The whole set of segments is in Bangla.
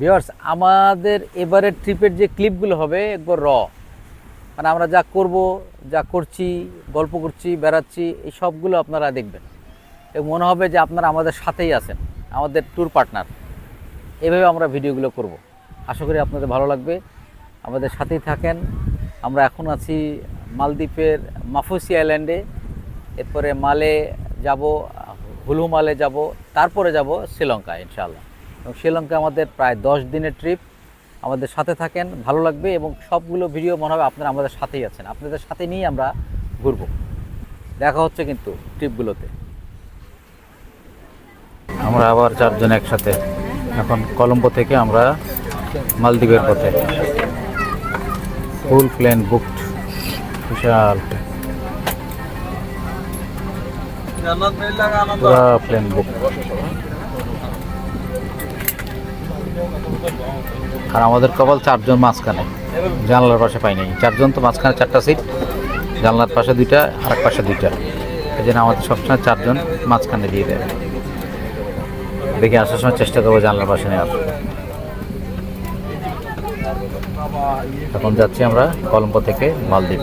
ভিওর্স আমাদের এবারের ট্রিপের যে ক্লিপগুলো হবে, একবার র মানে আমরা যা করব, যা করছি, গল্প করছি, বেড়াচ্ছি, এই সবগুলো আপনারা দেখবেন। এবং মনে হবে যে আপনারা আমাদের সাথেই আছেন, আমাদের ট্যুর পার্টনার এভাবে আমরা ভিডিওগুলো করব। আশা করি আপনাদের ভালো লাগবে। আমাদের সাথেই থাকেন। আমরা এখন আছি মালদ্বীপের মাফুসি আইল্যান্ডে। এরপরে মালে যাব হুলু মালে যাব, তারপরে যাব শ্রীলঙ্কা ইনশাআল্লাহ। এবং শ্রীলঙ্কা আমাদের প্রায় দশ দিনের ট্রিপ আমাদের সাথে থাকেন, ভালো লাগবে এবং সবগুলো ভিডিও মনে হবে আপনারা আমাদের সাথেই আছেন। আপনাদের সাথে নিয়ে আমরা ঘুরবো। দেখা হচ্ছে কিন্তু ট্রিপগুলোতে আমরা আবার চারজন একসাথে এখন কলম্বো থেকে আমরা মালদ্বীপের পথে। ফুল প্লেন বুকড বিশাল। প্লেন বুক আর আমাদের কপাল চারজন মাঝখানে। জানলার পাশে পাই নাই। চারজন তো মাঝখানে চারটা সিট জানলার পাশে দুইটা আর এক পাশে দুইটা। এই জন্য আমাদের সবসময় চারজন মাঝখানে দিয়ে দেয়। দেখে আসার সময় চেষ্টা করব জানলার পাশে নেওয়ার। এখন যাচ্ছি আমরা কলম্বো থেকে মালদ্বীপ।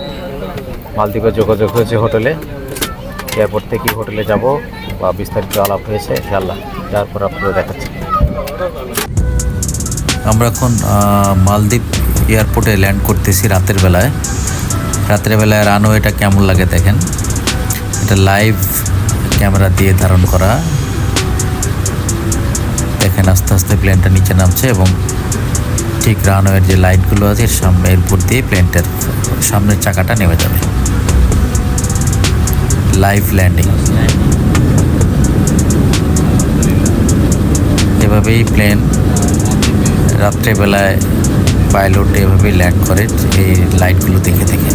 মালদ্বীপে যোগাযোগ হয়েছে হোটেলে। এয়ারপোর্ট থেকে হোটেলে যাব বা বিস্তারিত আলাপ হয়েছে ইনশাল্লাহ তারপর আপনারা দেখাচ্ছি। আমরা এখন মালদ্বীপ এয়ারপোর্টে ল্যান্ড করতেছি রাতের বেলায়। রাতের বেলায় রানওয়েটা কেমন লাগে দেখেন? এটা লাইভ ক্যামেরা দিয়ে ধারণ করা। দেখেন আস্তে আস্তে প্লেনটা নিচে নামছে এবং ঠিক রানওয়ের যে লাইটগুলো আছে, এর সামনে, এর উপর দিয়ে প্লেনটার সামনের চাকাটা নেমে যাবে। লাইভ ল্যান্ডিং এভাবেই প্লেন রাত্রেবেলায় পাইলট এভাবে ল্যান্ড করে এই লাইটগুলো দেখে দেখে।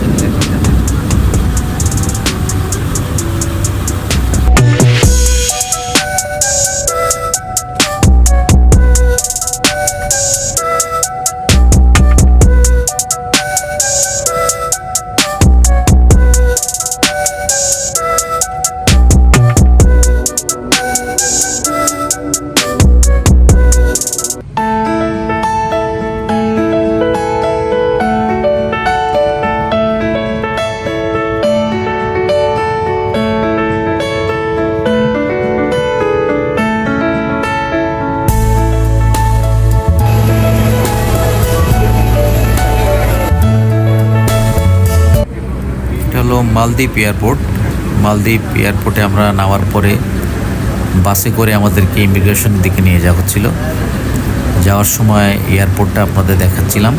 মালদ্বীপ এয়ারপোর্ট। মালদ্বীপ এয়ারপোর্টে আমরা নামার পরে বাসে করে আমাদেরকে ইমিগ্রেশন দিকে নিয়ে যাওয়া হচ্ছিল। যাওয়ার সময় এয়ারপোর্টটা আপনাদের দেখাচ্ছিলাম।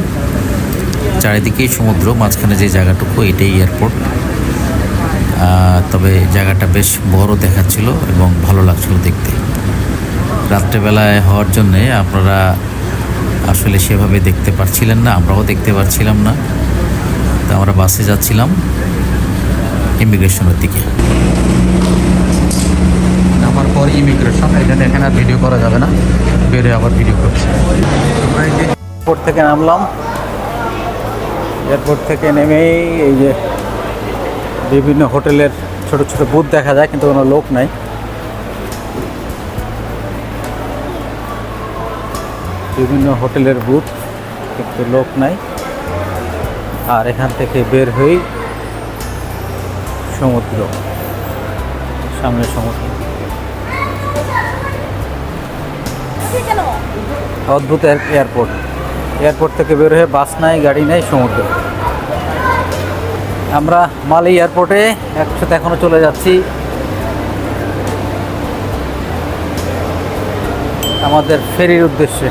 চারিদিকেই সমুদ্র, মাঝখানে যে জায়গাটুকু, এটাই এয়ারপোর্ট। তবে জায়গাটা বেশ বড় দেখাচ্ছিল এবং ভালো লাগছিল দেখতে। রাত্রেবেলায় হওয়ার জন্যে আপনারা আসলে সেভাবে দেখতে পারছিলেন না, আমরাও দেখতে পারছিলাম না। তো আমরা বাসে যাচ্ছিলাম। ইমিগ্রেশনের দিকে। নামার পর ইমিগ্রেশন এখানে আর ভিডিও করা যাবে না। বেরোয় আবার ভিডিও করছি। এয়ারপোর্ট থেকে নামলাম। এয়ারপোর্ট থেকে নেমেই এই যে বিভিন্ন হোটেলের ছোট ছোট বুথ দেখা যায়, কিন্তু কোনো লোক নাই। বিভিন্ন হোটেলের বুথ কিন্তু লোক নাই। আর এখান থেকে বের হয়েই সমুদ্র, সামনে সমুদ্র। অদ্ভুত এয়ার- এয়ারপোর্ট। এয়ারপোর্ট থেকে বের হয়ে বাস নাই, গাড়ি নাই, সমুদ্র। আমরা মালি এয়ারপোর্টে একসাথে এখনও চলে যাচ্ছি। আমাদের ফেরির উদ্দেশ্যে।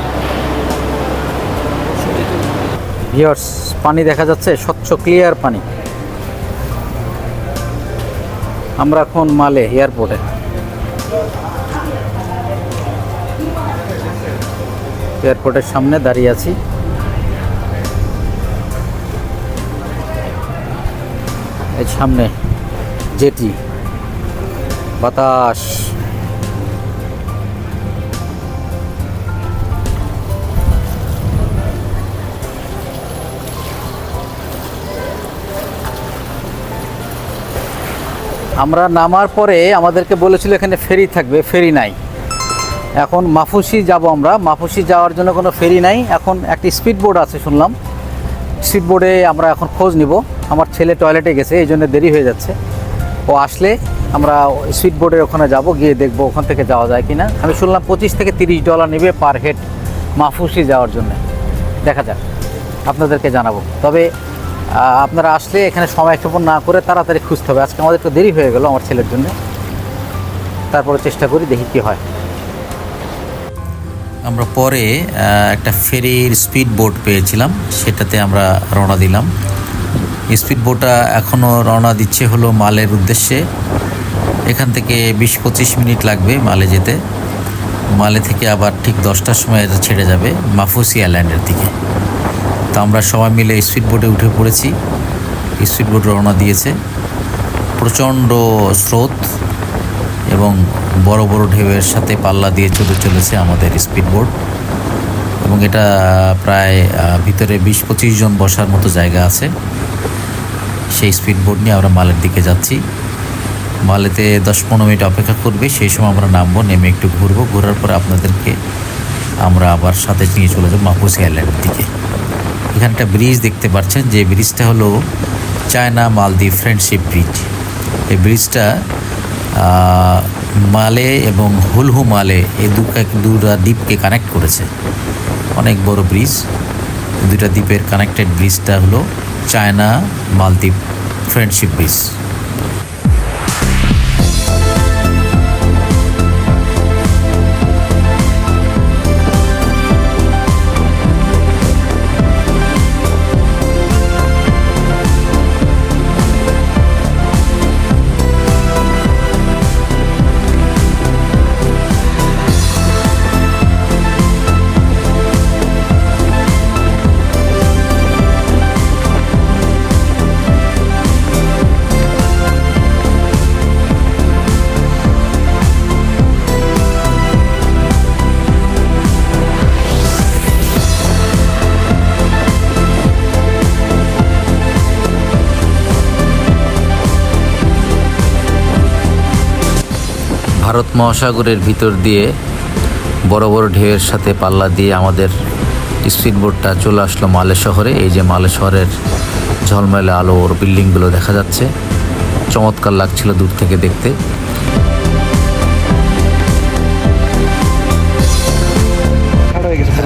ভিওর্স পানি দেখা যাচ্ছে, স্বচ্ছ, ক্লিয়ার পানি। আমরা এখন মালে এয়ারপোর্টে। এয়ারপোর্টের সামনে দাঁড়িয়ে আছি। এই সামনে জেটি বাতাস। আমরা নামার পরে আমাদেরকে বলেছিল এখানে ফেরি থাকবে, ফেরি নাই। এখন মাফুসি যাব আমরা। মাফুসি যাওয়ার জন্য কোনো ফেরি নাই। এখন একটি স্পিড বোর্ড আছে শুনলাম। স্পিড বোর্ডে আমরা এখন খোঁজ নিব। আমার ছেলে টয়লেটে গেছে, এই জন্য দেরি হয়ে যাচ্ছে। ও আসলে আমরা স্পিড বোর্ডের ওখানে যাব, গিয়ে দেখব ওখান থেকে যাওয়া যায় কি না আমি শুনলাম পঁচিশ থেকে তিরিশ ডলার নেবে পার হেড মাফুসি যাওয়ার জন্য। দেখা যাক, আপনাদেরকে জানাব। তবে আপনারা আসলে এখানে সময় ক্ষেপণ না করে তাড়াতাড়ি খুঁজতে হবে। আজকে আমাদের একটু দেরি হয়ে গেল আমার ছেলের জন্য। তারপরে চেষ্টা করি দেখি কী হয়। আমরা পরে একটা ফেরির স্পিড বোট পেয়েছিলাম, সেটাতে আমরা রওনা দিলাম। স্পিড বোটটা এখনও রওনা দিচ্ছে হলো মালের উদ্দেশ্যে। এখান থেকে বিশ পঁচিশ মিনিট লাগবে মালে যেতে। মালে থেকে আবার ঠিক দশটার সময় এটা ছেড়ে যাবে মাফুসি আইল্যান্ডের দিকে। তো আমরা সবাই মিলে স্পিড বোটে উঠে পড়েছি। স্পিড বোট রওনা দিয়েছে। প্রচণ্ড স্রোত এবং বড় বড় ঢেউয়ের সাথে পাল্লা দিয়ে চলে চলেছে আমাদের স্পিড বোট এবং এটা প্রায় ভিতরে বিশ পঁচিশ জন বসার মতো জায়গা আছে। সেই স্পিড বোট নিয়ে আমরা মালের দিকে যাচ্ছি। মালেতে দশ পনেরো মিনিট অপেক্ষা করবে, সেই সময় আমরা নামবো, নেমে একটু ঘুরবো। ঘোরার পর আপনাদেরকে আমরা আবার সাথে নিয়ে চলে যাব মাপুসি আইল্যান্ডের দিকে। এখানে একটা ব্রিজ দেখতে পাচ্ছেন যে ব্রিজটা হলো চায়না মালদ্বীপ ফ্রেন্ডশিপ ব্রিজ। এই ব্রিজটা মালে এবং হুলহু মালে এই দুটা দুটা দ্বীপকে কানেক্ট করেছে। অনেক বড় ব্রিজ। দুটা দ্বীপের কানেক্টেড ব্রিজটা হলো চায়না মালদ্বীপ ফ্রেন্ডশিপ ব্রিজ। ভারত মহাসাগরের ভিতর দিয়ে বড় বড় ঢেউয়ের সাথে পাল্লা দিয়ে আমাদের স্পিড বোটটা চলে আসলো মালে শহরে এই যে মালে শহরের ঝলমেলে আলোর বিল্ডিংগুলো দেখা যাচ্ছে। চমৎকার লাগছিল দূর থেকে দেখতে।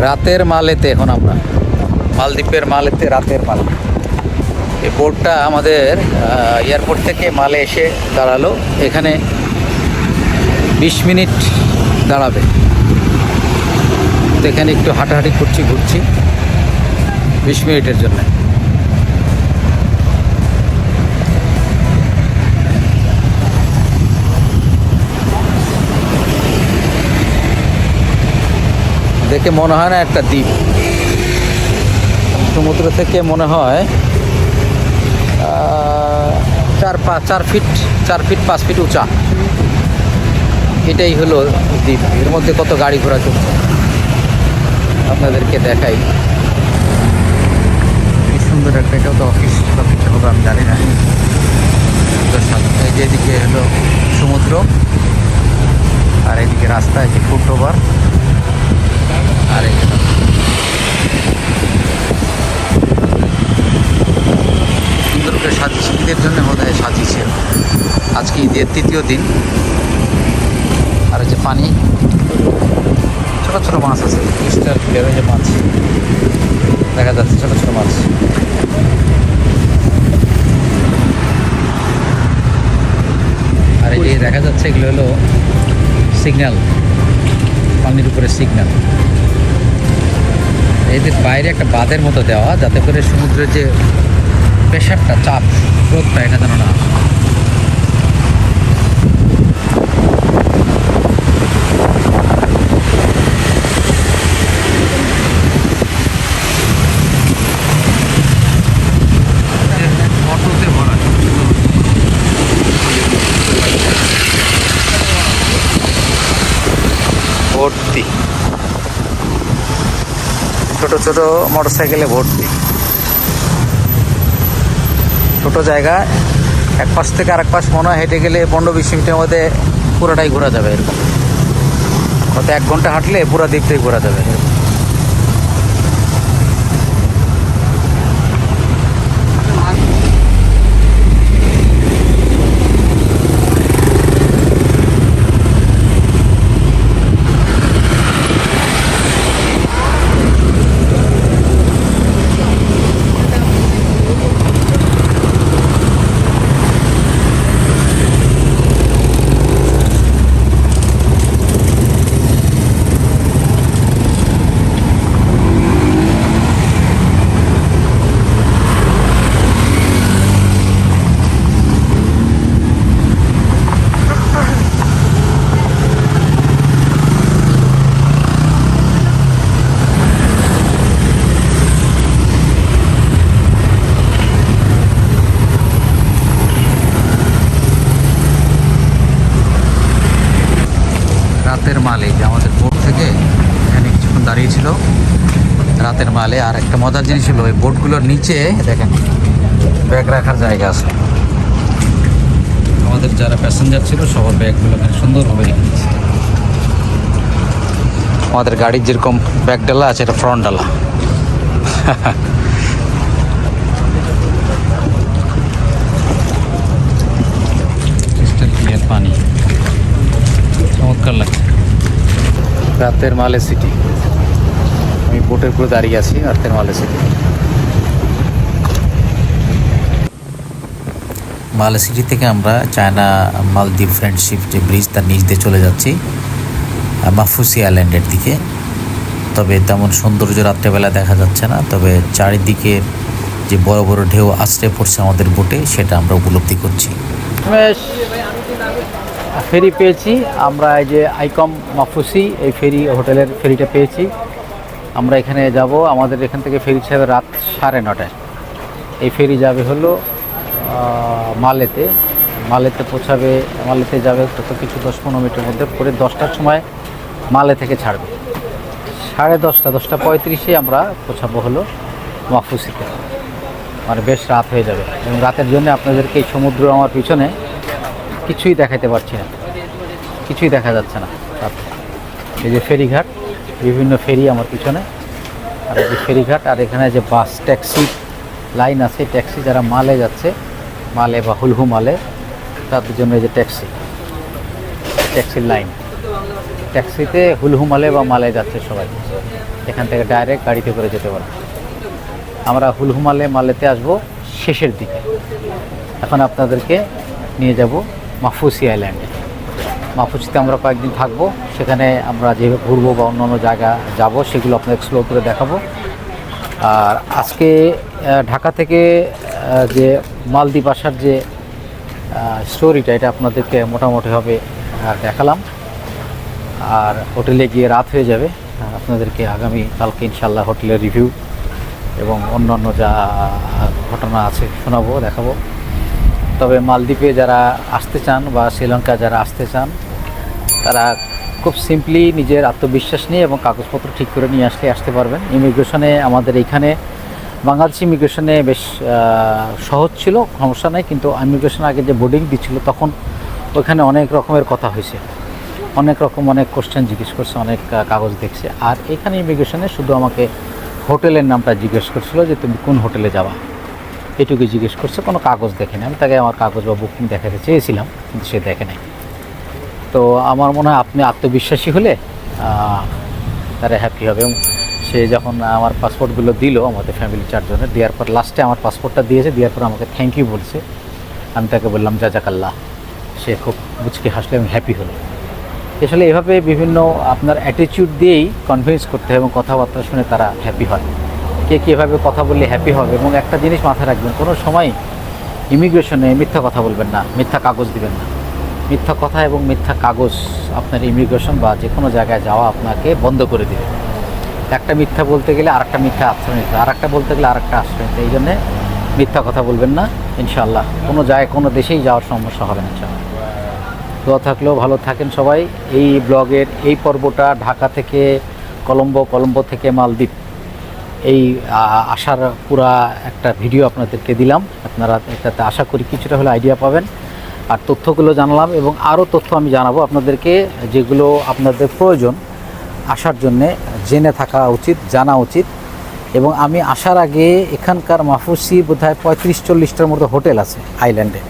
রাতের মালেতে এখন আমরা। মালদ্বীপের মালেতে রাতের মাল। এই বোটটা আমাদের এয়ারপোর্ট থেকে মালে এসে দাঁড়াল। এখানে বিশ মিনিট দাঁড়াবে। এখানে একটু হাঁটাহাঁটি করছি, ঘুরছি বিশ মিনিটের জন্য। দেখে মনে হয় না একটা দ্বীপ। সমুদ্র থেকে মনে হয় চার পাঁচ চার ফিট চার ফিট, পাঁচ ফিট উঁচা। এটাই হলো দ্বীপ। এর মধ্যে কত গাড়ি ঘোড়া চলছে? আপনাদেরকে দেখাই। কি সুন্দর একটা এটাও তো অফিস অফিস হবে আমি জানি না। এই হলো সমুদ্র আর এদিকে রাস্তা যে ফুট ওভার আর এই যে সুন্দর করে সাজিয়েছে ঈদের জন্য বোধ হয় সাজিয়েছে। আজকে ঈদের তৃতীয় দিন। আর যে পানি, ছোট ছোট মাছ আছে ক্রিস্টাল ক্লিয়ার যে মাছ। দেখা যাচ্ছে ছোট ছোট মাছ। আর এই যে দেখা যাচ্ছে এগুলো হলো সিগন্যাল পানির উপরে সিগন্যাল এদের বাইরে একটা বাঁধের মতো দেওয়া, যাতে করে সমুদ্রের যে প্রেশারটা, চাপ, স্রোতটা, এটা যেন না ভর্তি। ছোট ছোট মোটরসাইকেলে ভর্তি। ছোট জায়গা, এক পাশ থেকে আরেক পাশ মনে হয় হেঁটে গেলে পনেরো বিশ মিনিটের মধ্যে পুরোটাই ঘোরা যাবে এরকম। হয়তো এক ঘণ্টা হাঁটলে পুরো দ্বীপটাই ঘোরা যাবে রাতের মালে যে আমাদের বোট থেকে এখানে কিছুক্ষণ দাঁড়িয়েছিল রাতের মালে আর একটা মজার জিনিস হলো, ওই বোটগুলোর নিচে, দেখেন, ব্যাগ রাখার জায়গা আছে। আমাদের যারা প্যাসেঞ্জার ছিল, সবার ব্যাগগুলো সুন্দরভাবে রেখে আমাদের গাড়ির যেরকম ব্যাগ ডালা আছে, এটা ফ্রন্ট ডালা। পানি। চমৎকার লাগছে। রাতের মালে সিটি আমি বোটের উপরে দাঁড়িয়ে আছি রাতের মালে সিটি মালে সিটি থেকে আমরা চায়না মালদ্বীপ ফ্রেন্ডশিপ যে ব্রিজ তার নিচ দিয়ে চলে যাচ্ছি মাফুসি আইল্যান্ডের দিকে। তবে তেমন সৌন্দর্য রাত্রেবেলা দেখা যাচ্ছে না তবে চারিদিকে যে বড় বড় ঢেউ আছড়ে পড়ছে আমাদের বোটে সেটা আমরা উপলব্ধি করছি। ফেরি পেয়েছি। আমরা এই যে আইকম মাফুসি এই ফেরি হোটেলের ফেরিটা পেয়েছি। আমরা এখানে যাব, আমাদের এখান থেকে ফেরি ছাড়বে রাত সাড়ে নটায়। এই ফেরি যাবে হলো মালেতে। মালেতে পৌঁছাবে, মালেতে যাবে কত কিছু, দশ পনেরো মিনিটের মধ্যে পরে দশটার সময় মালে থেকে ছাড়বে। সাড়ে দশটা দশটা পঁয়ত্রিশে আমরা পৌঁছাবো হলো মাফুসিতে মানে বেশ রাত হয়ে যাবে। এবং রাতের জন্য আপনাদেরকে এই সমুদ্র আমার পিছনে কিছুই দেখাতে পারছি না। কিছুই দেখা যাচ্ছে না। এই যে ফেরিঘাট বিভিন্ন ফেরি আমার পিছনে। আর এই ফেরিঘাট, আর এখানে যে বাস, ট্যাক্সি লাইন আছে, ট্যাক্সি যারা মালে যাচ্ছে, মালে বা হুলহু মালে তাদের জন্য যে ট্যাক্সি, ট্যাক্সির লাইন। ট্যাক্সিতে হুলহু মালে বা মালে যাচ্ছে সবাই। এখান থেকে ডাইরেক্ট গাড়িতে করে যেতে পারে। আমরা হুলহুমালে মালেতে আসব শেষের দিকে। এখন আপনাদেরকে নিয়ে যাব মাফুসি আইল্যান্ডে। মাফুসিতে আমরা কয়েকদিন থাকব। সেখানে আমরা যে ঘুরবো বা অন্য অন্য জায়গা যাব, সেগুলো আপনাদের এক্সপ্লোর করে দেখাবো। আর আজকে ঢাকা থেকে যে মালদ্বীপ আসার যে স্টোরিটা এটা আপনাদেরকে মোটামুটিভাবে দেখালাম। আর হোটেলে গিয়ে রাত হয়ে যাবে। আপনাদেরকে আগামী, কালকে ইনশাল্লাহ হোটেলের রিভিউ এবং অন্যান্য যা ঘটনা আছে শোনাবো, দেখাবো। তবে মালদ্বীপে যারা আসতে চান বা শ্রীলঙ্কা যারা আসতে চান, তারা খুব সিম্পলি নিজের আত্মবিশ্বাস নিয়ে এবং কাগজপত্র ঠিক করে নিয়ে আসলে আসতে পারবেন। ইমিগ্রেশনে আমাদের এইখানে বাংলাদেশ ইমিগ্রেশনে বেশ সহজ ছিল, সমস্যা নেই, কিন্তু ইমিগ্রেশন আগে যে বোর্ডিং দিচ্ছিল, তখন ওখানে অনেক রকমের কথা হয়েছে। অনেক রকম, অনেক কোশ্চেন জিজ্ঞেস করছে, অনেক কাগজ দেখছে। আর এখানে ইমিগ্রেশনে শুধু আমাকে হোটেলের নামটা জিজ্ঞেস করছিল যে তুমি কোন হোটেলে যাবা? এটুকু জিজ্ঞেস করছে, কোনো কাগজ দেখেনি আমি তাকে আমার কাগজ বা বুকিং দেখাতে চেয়েছিলাম, কিন্তু সে দেখে নাই। তো আমার মনে হয় আপনি আত্মবিশ্বাসী হলে তারা হ্যাপি হবে। এবং সে যখন আমার পাসপোর্টগুলো দিল, আমাদের ফ্যামিলি চারজনের, দেওয়ার পর লাস্টে আমার পাসপোর্টটা দিয়েছে, দেওয়ার পর আমাকে থ্যাংক ইউ বলছে। আমি তাকে বললাম, জাজাকাল্লাহ, সে খুব মুচকি হাসলে এবং হ্যাপি হলো। আসলে এভাবে বিভিন্ন আপনার অ্যাটিটিউড দিয়েই কনভিন্স করতে হয় এবং কথাবার্তা শুনে তারা হ্যাপি হয়। কে কীভাবে কথা বললে হ্যাপি হবে এবং একটা জিনিস মাথায় রাখবেন, কোনো সময় ইমিগ্রেশনে মিথ্যা কথা বলবেন না, মিথ্যা কাগজ দিবেন না। মিথ্যা কথা এবং মিথ্যা কাগজ আপনার ইমিগ্রেশন বা যে কোনো জায়গায় যাওয়া আপনাকে বন্ধ করে দেবে। একটা মিথ্যা বলতে গেলে আরেকটা মিথ্যা আশ্রয় নিতে আর একটা বলতে গেলে আরেকটা আশ্রয় নিতে এই জন্যে মিথ্যা কথা বলবেন না, ইনশাআল্লাহ। কোনো জায়গায়, কোনো দেশেই যাওয়ার সমস্যা হবে না, ইনশাআল্লাহ। দোয়া থাকলেও ভালো থাকেন সবাই। এই ব্লগের এই পর্বটা ঢাকা থেকে কলম্বো কলম্বো থেকে মালদ্বীপ। এই আসার পুরা একটা ভিডিও আপনাদেরকে দিলাম। আপনারা এটাতে আশা করি কিছুটা হলে আইডিয়া পাবেন। আর তথ্যগুলো জানালাম এবং আরও তথ্য আমি জানাব আপনাদেরকে যেগুলো আপনাদের প্রয়োজন আসার জন্যে জেনে থাকা উচিত, জানা উচিত। এবং আমি আসার আগে এখানকার মাফুসি বোধহয় পঁয়ত্রিশ চল্লিশটার মতো হোটেল আছে আইল্যান্ডে।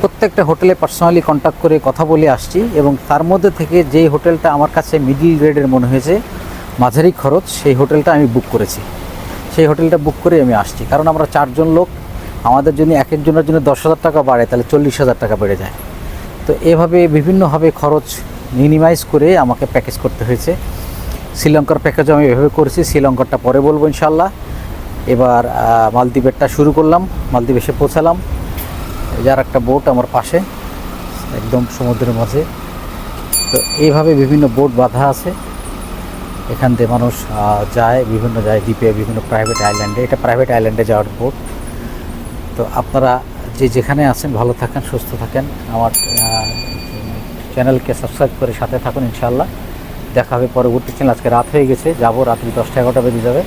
প্রত্যেকটা হোটেলে পার্সোনালি কন্ট্যাক্ট করে কথা বলে আসছি এবং তার মধ্যে থেকে যেই হোটেলটা আমার কাছে মিডিল গ্রেডের মনে হয়েছে মাঝারি খরচ, সেই হোটেলটা আমি বুক করেছি। সেই হোটেলটা বুক করে আমি আসছি। কারণ আমরা চারজন লোক, আমাদের যদি এক একজনের জন্য দশ হাজার টাকা বাড়ে, তাহলে চল্লিশ হাজার টাকা বেড়ে যায়। তো এভাবে বিভিন্নভাবে খরচ মিনিমাইজ করে আমাকে প্যাকেজ করতে হয়েছে। শ্রীলঙ্কার প্যাকেজও আমি এভাবে করেছি। শ্রীলঙ্কারটা পরে বলব ইনশাল্লাহ এবার মালদ্বীপেরটা শুরু করলাম। মালদ্বীপ এসে পৌঁছালাম। যার একটা বোট আমার পাশে, একদম সমুদ্রের মাঝে। তো এইভাবে বিভিন্ন বোট বাঁধা আছে। এখান থেকে মানুষ যায়, বিভিন্ন যায় দ্বীপে, বিভিন্ন প্রাইভেট আইল্যান্ডে এটা প্রাইভেট আইল্যান্ডে যাওয়ার বোট তো আপনারা যে যেখানে আছেন, ভালো থাকেন, সুস্থ থাকেন। আমার চ্যানেলকে সাবস্ক্রাইব করে সাথে থাকুন ইনশাল্লাহ দেখা হবে পরবর্তী চ্যানেল আজকে রাত হয়ে গেছে। যাব, রাত্রি দশটা এগারোটা বেজে যাবে।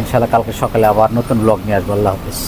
ইনশাল্লাহ কালকে সকালে আবার নতুন ব্লগ নিয়ে আসব। আল্লাহ হাফিজ।